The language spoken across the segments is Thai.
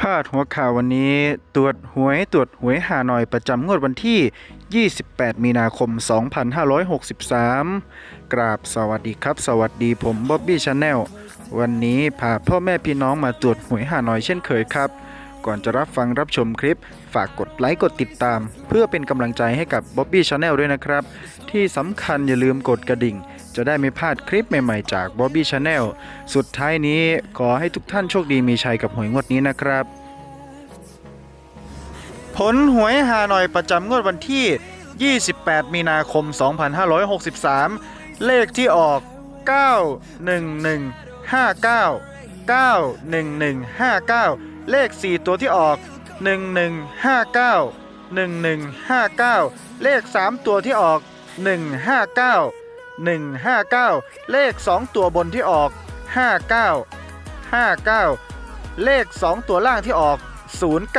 พาดหัวข่าววันนี้ตรวจหวยตรวจหวยหาหน่อยประจำงวดวันที่ 28 มีนาคม 2563 กราบสวัสดีครับ สวัสดีผมบ๊อบบี้ชาแนลวันนี้พาพ่อแม่พี่น้องมาตรวจหวยหาหน่อยเช่นเคยครับ ก่อนจะรับฟังรับชมคลิป ฝากกดไลค์กดติดตาม เพื่อเป็นกำลังใจให้กับบ๊อบบี้ชาแนลด้วยนะครับ ที่สำคัญอย่าลืมกดกระดิ่ง จะได้ไม่พลาดคลิปใหม่ๆจากบ๊อบบี้ชาแนลสุดท้ายนี้ขอให้ทุกท่านโชคดีมีชัยกับหวยงวดนี้นะครับ ผลหวยฮานอยประจำงวดวันที่ 28 มีนาคม 2563 เลขที่ออก 91159 91159 เลข 4 ตัวที่ออก 1159 1159 เลข 3 ตัวที่ออก 159 159 เลข 2 ตัวบนที่ออก 59 59 เลข 2 ตัวล่างที่ออก 09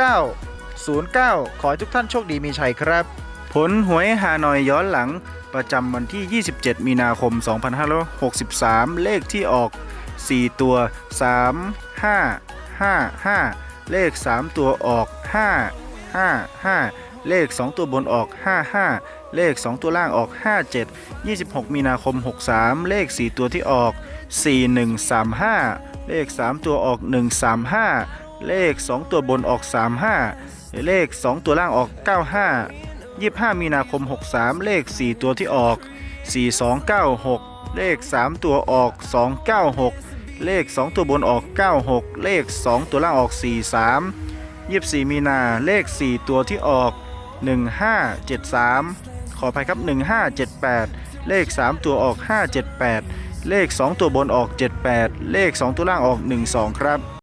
09 ขอให้ทุกท่านโชคดีมีชัยครับ ผลหวยฮานอยย้อนหลังประจำวันที่ 27 มีนาคม 2563 เลขที่ออก 4 ตัว 3 5 5 5 เลข 3 ตัวออก 5 5 5 เลข 2 ตัวบนออก 5 5 เลข 2 ตัวล่างออก 57 26 มีนาคม 63 เลข 4 ตัวที่ออก 4135 เลข 3 ตัวออก 135 เลข 2 ตัวบนออก 35 เลข 2 ตัวล่างออก 95 25 มีนาคม 63 เลข 4 ตัวที่ออก 4296 เลข 3 ตัวออก 296 เลข 2 ตัวบนออก 96 เลข 2 ตัวล่างออก 43 24 มีนาเลข 4 ตัวที่ออก 1573 ขออภัยครับ 1578 เลข 3 ตัวออก 578 เลข 2 ตัวบนออก 78 เลข 2 ตัวล่างออก 12 ครับ